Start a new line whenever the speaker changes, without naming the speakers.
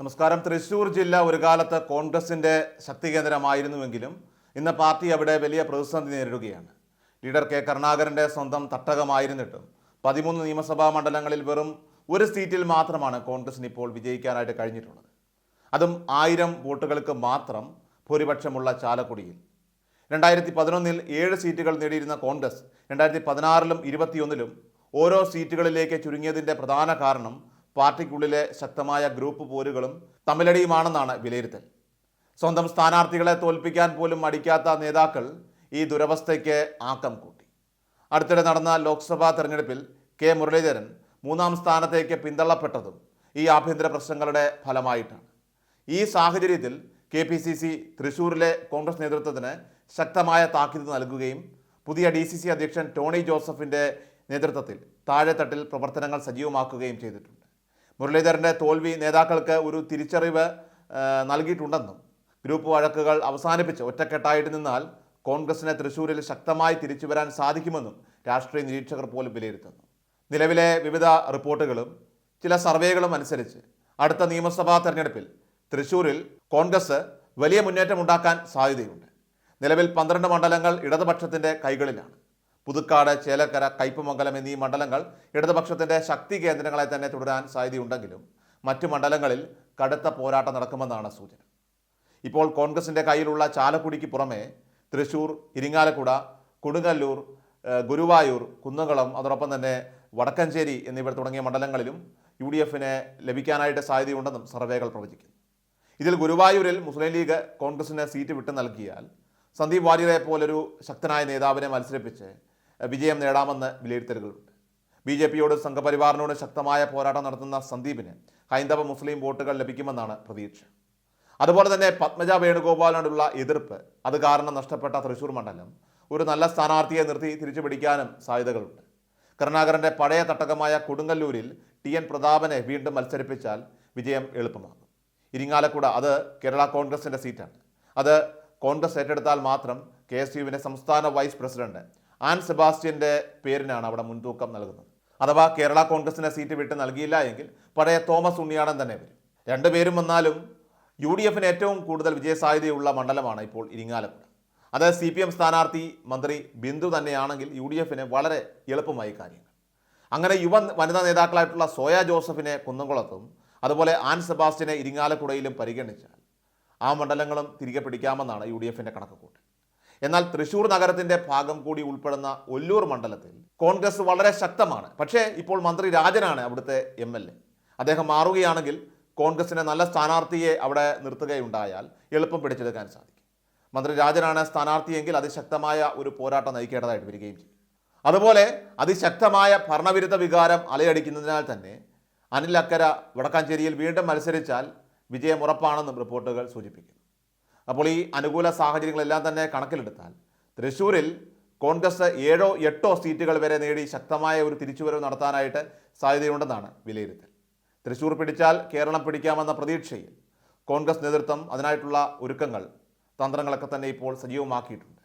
നമസ്കാരം. തൃശൂർ ജില്ല ഒരു കാലത്ത് കോൺഗ്രസിന്റെ ശക്തി കേന്ദ്രമായിരുന്നുവെങ്കിലും ഇന്ന് പാർട്ടി അവിടെ വലിയ പ്രതിസന്ധി നേരിടുകയാണ്. ലീഡർ കെ കരുണാകരന്റെ സ്വന്തം തട്ടകമായിരുന്നിട്ടും പതിമൂന്ന് നിയമസഭാ മണ്ഡലങ്ങളിൽ വെറും ഒരു സീറ്റിൽ മാത്രമാണ് കോൺഗ്രസിന് ഇപ്പോൾ വിജയിക്കാനായിട്ട് കഴിഞ്ഞിട്ടുള്ളത്. അതും ആയിരം വോട്ടുകൾക്ക് മാത്രം ഭൂരിപക്ഷമുള്ള ചാലക്കുടിയിൽ. രണ്ടായിരത്തി പതിനൊന്നിൽ ഏഴ് സീറ്റുകൾ നേടിയിരുന്ന കോൺഗ്രസ് രണ്ടായിരത്തി പതിനാറിലും ഇരുപത്തിയൊന്നിലും ഓരോ സീറ്റുകളിലേക്ക് ചുരുങ്ങിയതിന്റെ പ്രധാന കാരണം പാർട്ടിക്കുള്ളിലെ ശക്തമായ ഗ്രൂപ്പ് പോരുകളും തമ്മിലടിയുമാണെന്നാണ് വിലയിരുത്തൽ. സ്വന്തം സ്ഥാനാർത്ഥികളെ തോൽപ്പിക്കാൻ പോലും മടിക്കാത്ത നേതാക്കൾ ഈ ദുരവസ്ഥയ്ക്ക് ആക്കം കൂട്ടി. അടുത്തിടെ നടന്ന ലോക്സഭാ തെരഞ്ഞെടുപ്പിൽ കെ മുരളീധരൻ മൂന്നാം സ്ഥാനത്തേക്ക് പിന്തള്ളപ്പെട്ടതും ഈ ആഭ്യന്തര പ്രശ്നങ്ങളുടെ ഫലമായിട്ടാണ്. ഈ സാഹചര്യത്തിൽ കെ പി സി സി തൃശൂരിലെ കോൺഗ്രസ് നേതൃത്വത്തിന് ശക്തമായ താക്കീത് നൽകുകയും പുതിയ ഡി സി സി അധ്യക്ഷൻ ടോണി ജോസഫിന്റെ നേതൃത്വത്തിൽ താഴെത്തട്ടിൽ പ്രവർത്തനങ്ങൾ സജീവമാക്കുകയും ചെയ്തിട്ടുണ്ട്. മുരളീധരന്റെ തോൽവി നേതാക്കൾക്ക് ഒരു തിരിച്ചറിവ് നൽകിയിട്ടുണ്ടെന്നും ഗ്രൂപ്പ് വഴക്കുകൾ അവസാനിപ്പിച്ച് ഒറ്റക്കെട്ടായിട്ട് നിന്നാൽ കോൺഗ്രസിനെ തൃശൂരിൽ ശക്തമായി തിരിച്ചു വരാൻ സാധിക്കുമെന്നും രാഷ്ട്രീയ നിരീക്ഷകർ പോലും വിലയിരുത്തുന്നു. നിലവിലെ വിവിധ റിപ്പോർട്ടുകളും ചില സർവേകളും അനുസരിച്ച് അടുത്ത നിയമസഭാ തെരഞ്ഞെടുപ്പിൽ തൃശൂരിൽ കോൺഗ്രസ് വലിയ മുന്നേറ്റം ഉണ്ടാക്കാൻ സാധ്യതയുണ്ട്. നിലവിൽ പന്ത്രണ്ട് മണ്ഡലങ്ങൾ ഇടതുപക്ഷത്തിന്റെ കൈകളിലാണ്. പുതുക്കാട് ചേലക്കര കയ്പമംഗലം എന്നീ മണ്ഡലങ്ങൾ ഇടതുപക്ഷത്തിന്റെ ശക്തി കേന്ദ്രങ്ങളെ തന്നെ തുടരാൻ സാധ്യതയുണ്ടെങ്കിലും മറ്റു മണ്ഡലങ്ങളിൽ കടുത്ത പോരാട്ടം നടക്കുമെന്നാണ് സൂചന. ഇപ്പോൾ കോൺഗ്രസിന്റെ കയ്യിലുള്ള ചാലക്കുടിക്ക് പുറമെ തൃശൂർ ഇരിങ്ങാലക്കുട കൊടുങ്ങല്ലൂർ ഗുരുവായൂർ കുന്നംകുളം അതോടൊപ്പം തന്നെ വടക്കഞ്ചേരി എന്നിവർ തുടങ്ങിയ മണ്ഡലങ്ങളിലും യു ഡി എഫിന് ലഭിക്കാനായിട്ട് സാധ്യതയുണ്ടെന്നും സർവേകൾ പ്രവചിക്കുന്നു. ഇതിൽ ഗുരുവായൂരിൽ മുസ്ലിം ലീഗ് കോൺഗ്രസിന് സീറ്റ് വിട്ടു നൽകിയാൽ സന്ദീപ് വാര്യരെ പോലൊരു ശക്തനായ നേതാവിനെ മത്സരിപ്പിച്ച് വിജയം നേടാമെന്ന് വിലയിരുത്തലുകളുണ്ട്. ബി ജെ പിയോട് സംഘപരിവാറിനോട് ശക്തമായ പോരാട്ടം നടത്തുന്ന സന്ദീപിന് ഹൈന്ദവ മുസ്ലിം വോട്ടുകൾ ലഭിക്കുമെന്നാണ് പ്രതീക്ഷ. അതുപോലെ തന്നെ പത്മജ വേണുഗോപാലിനോടുള്ള എതിർപ്പ് അത് കാരണം നഷ്ടപ്പെട്ട തൃശൂർ മണ്ഡലം ഒരു നല്ല സ്ഥാനാർത്ഥിയെ നിർത്തി തിരിച്ചു പിടിക്കാനും സാധ്യതകളുണ്ട്. കരുണാകരന്റെ പഴയ തട്ടകമായ കൊടുങ്ങല്ലൂരിൽ ടി എൻ പ്രതാപനെ വീണ്ടും മത്സരിപ്പിച്ചാൽ വിജയം എളുപ്പമാകും. ഇരിങ്ങാലക്കുട അത് കേരള കോൺഗ്രസിന്റെ സീറ്റാണ്. അത് കോൺഗ്രസ് ഏറ്റെടുത്താൽ മാത്രം കെ എസ് സംസ്ഥാന വൈസ് പ്രസിഡന്റ് ആൻ സെബാസ്റ്റ്യന്റെ പേരിനാണ് അവിടെ മുൻതൂക്കം നൽകുന്നത്. അഥവാ കേരള കോൺഗ്രസിന് സീറ്റ് വിട്ട് നൽകിയില്ല എങ്കിൽ പഴയ തോമസ് ഉണ്ണിയാടൻ തന്നെ വരും. രണ്ടുപേരും വന്നാലും യു ഡി എഫിന് ഏറ്റവും കൂടുതൽ വിജയസാധ്യതയുള്ള മണ്ഡലമാണ് ഇപ്പോൾ ഇരിങ്ങാലക്കുട. അതായത് സി പി എം സ്ഥാനാർത്ഥി മന്ത്രി ബിന്ദു തന്നെയാണെങ്കിൽ യു ഡി എഫിന് വളരെ എളുപ്പമായി കാര്യങ്ങൾ. അങ്ങനെ യുവ വനിതാ നേതാക്കളായിട്ടുള്ള സോയ ജോസഫിനെ കുന്നംകുളത്തും അതുപോലെ ആൻ സെബാസ്റ്റ്യനെ ഇരിങ്ങാലക്കുടയിലും പരിഗണിച്ചാൽ ആ മണ്ഡലങ്ങളും തിരികെ പിടിക്കാമെന്നാണ് യു ഡി എഫിന്റെ കണക്കുകൂട്ട് എന്നാൽ തൃശൂർ നഗരത്തിന്റെ ഭാഗം കൂടി ഉൾപ്പെടുന്ന ഒല്ലൂർ മണ്ഡലത്തിൽ കോൺഗ്രസ് വളരെ ശക്തമാണ്. പക്ഷേ ഇപ്പോൾ മന്ത്രി രാജനാണ് അവിടുത്തെ എം എൽ എ അദ്ദേഹം മാറുകയാണെങ്കിൽ കോൺഗ്രസിന് നല്ല സ്ഥാനാർത്ഥിയെ അവിടെ നിർത്തുകയുണ്ടായാൽ എളുപ്പം പിടിച്ചെടുക്കാൻ സാധിക്കും. മന്ത്രി രാജനാണ് സ്ഥാനാർത്ഥിയെങ്കിൽ അതിശക്തമായ ഒരു പോരാട്ടം നയിക്കേണ്ടതായിട്ട് വരികയും ചെയ്യും. അതുപോലെ അതിശക്തമായ ഭരണവിരുദ്ധ വികാരം അലയടിക്കുന്നതിനാൽ തന്നെ അനിൽ അക്കര വടക്കാഞ്ചേരിയിൽ വീണ്ടും മത്സരിച്ചാൽ വിജയം ഉറപ്പാണെന്നും റിപ്പോർട്ടുകൾ സൂചിപ്പിക്കുന്നു. അപ്പോൾ ഈ അനുകൂല സാഹചര്യങ്ങളെല്ലാം തന്നെ കണക്കിലെടുത്താൽ തൃശ്ശൂരിൽ കോൺഗ്രസ് ഏഴോ എട്ടോ സീറ്റുകൾ വരെ നേടി ശക്തമായ ഒരു തിരിച്ചുവരവ് നടത്താനായിട്ട് സാധ്യതയുണ്ടെന്നാണ് വിലയിരുത്തൽ. തൃശ്ശൂർ പിടിച്ചാൽ കേരളം പിടിക്കാമെന്ന പ്രതീക്ഷയിൽ കോൺഗ്രസ് നേതൃത്വം അതിനായിട്ടുള്ള ഒരുക്കങ്ങൾ തന്ത്രങ്ങളൊക്കെ തന്നെ ഇപ്പോൾ സജീവമാക്കിയിട്ടുണ്ട്.